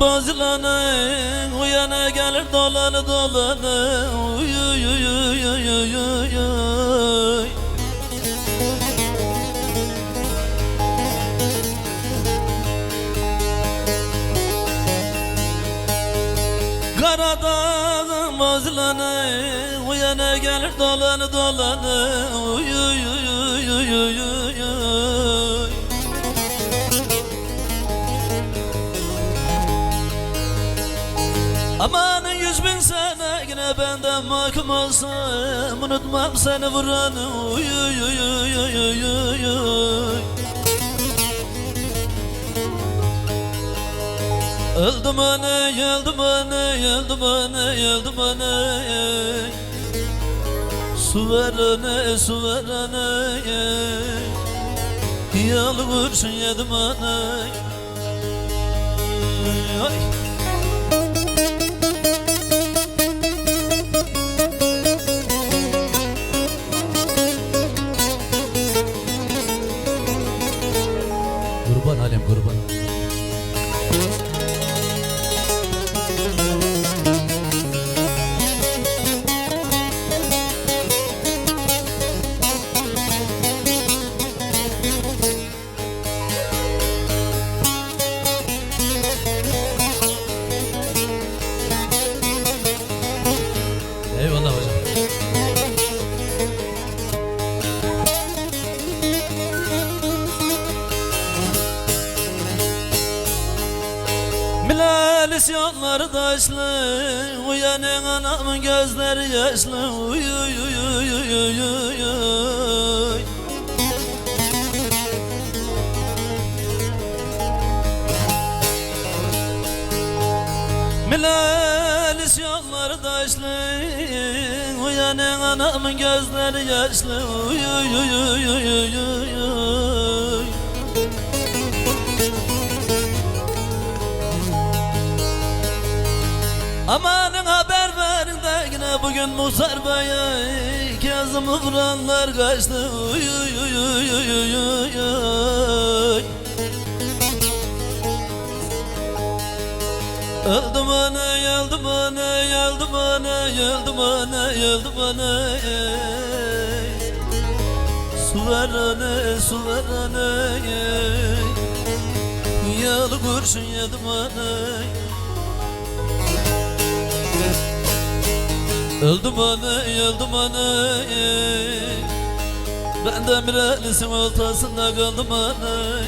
bozilanı Uyana gelir dolanı dolanı. Uy uy uy uy uy uy uy uy. Karadağın Uyana gelir dolanı dolanı. Uy Aman yüz bin sene yine benden bakmazsam Unutmam seni vuranı uy uy uy uy uy uy uy Öldüm anne, öldüm anne, öldüm anne, öldüm anne. Su ver anne, su ver anne. Yalvursun yedim anne. Ay, ay. Bilal isyanları taşlı Uyanın anamın gözleri yaşlı Uy uy uy uy uy uy uy Bilal isyanları taşlı Uyanın anamın gözleri yaşlı uy uy uy uy uy uy Amanın haber verin de yine bugün Muhtar Bey'e Kazım'ı vuranlar kaçtı. Uy uy uy uy uy uy uy Öldüm ana, öldüm ana, öldüm ana, öldüm ana, öldüm ana Su ver ana, su ver ana Yalı kurşun yedim ana Öldüm anı, öldüm anı. Ben demirelisin ortasında kaldım anı.